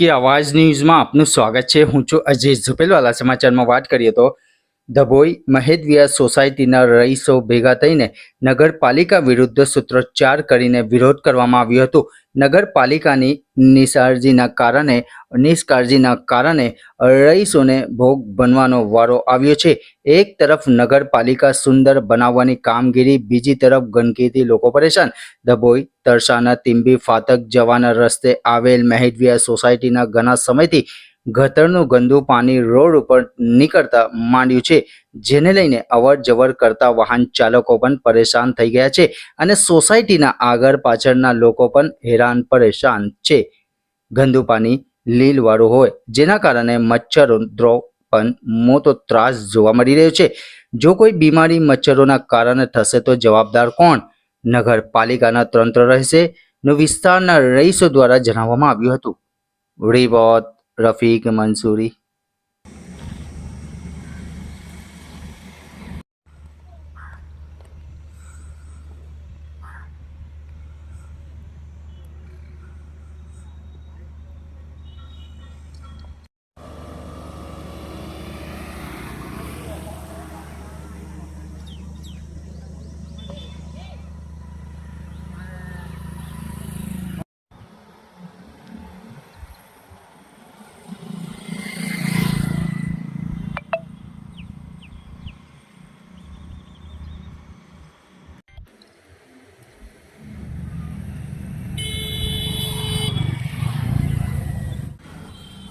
ઝબકી આવાજ ન્યૂઝમાં આપનું સ્વાગત છે. હું છું અજય ઝુપેલવાલા સમાચારમાં વાત કરીએ તો ધભોઈ મહેદવિયા સોસાયટીના રહીશો ભેગા થઈને નગરપાલિકા વિરુદ્ધ સૂત્રોચ્ચાર કરીને વિરોધ કરવામાં આવ્યો હતો. નગરપાલિકાની નિસારજીના કારણે, નિષ્કાળજીના કારણે રહીશોને ભોગ બનવાનો વારો આવ્યો છે. એક તરફ નગરપાલિકા સુંદર બનાવવાની કામગીરી, બીજી તરફ ગંદકીથી લોકો પરેશાન. ધબોઈ તરસાના તિંબી ફાતક જવાના રસ્તે આવેલ મહેદવિયા સોસાયટીના ઘણા સમયથી ગટરનું ગંદુ પાણી રોડ ઉપર નીકળતા માંડ્યું છે, જેને લઈને અવર જવર કરતા વાહન ચાલકો પણ પરેશાન થઈ ગયા છે અને સોસાયટીના આગળ પાછળના લોકો પણ હેરાન પરેશાન છે. ગંદુ પાણી લીલવાળું હોય, જેના કારણે મચ્છરો દ્રો પણ મોટો ત્રાસ જોવા મળી રહ્યો છે. જો કોઈ બીમારી મચ્છરોના કારણે થશે તો જવાબદાર કોણ? નગરપાલિકાના તંત્ર રહેશે, નું વિસ્તારના રહીશો દ્વારા જણાવવામાં આવ્યું હતું. રિપોર્ટ રફીક મંસૂરી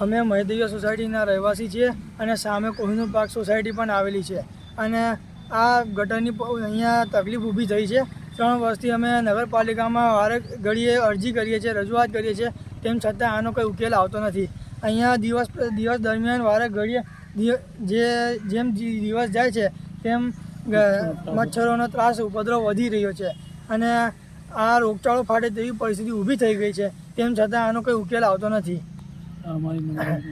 અમે મહેદૈયા સોસાયટીના રહેવાસી છીએ અને સામે કોહિનૂર પાર્ક સોસાયટી પણ આવેલી છે. અને આ ગટરની અહીંયા તકલીફ ઊભી થઈ છે. ત્રણ વર્ષથી અમે નગરપાલિકામાં વારે ઘડીએ અરજી કરીએ છીએ, રજૂઆત કરીએ છીએ, તેમ છતાં આનો કોઈ ઉકેલ આવતો નથી. અહીંયા દિવસ દિવસ દરમિયાન વારે ઘડીએ જે, જેમ દિવસ જાય છે, તેમ મચ્છરોનો ત્રાસ, ઉપદ્રવ વધી રહ્યો છે. અને આ રોગચાળો ફાટે તેવી પરિસ્થિતિ ઊભી થઈ ગઈ છે, તેમ છતાં આનો કોઈ ઉકેલ આવતો નથી.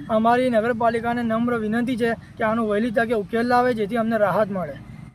અમારી નગરપાલિકાને નમ્ર વિનંતી છે કે આનો વહેલી તકે ઉકેલ લાવે જેથી અમને રાહત મળે.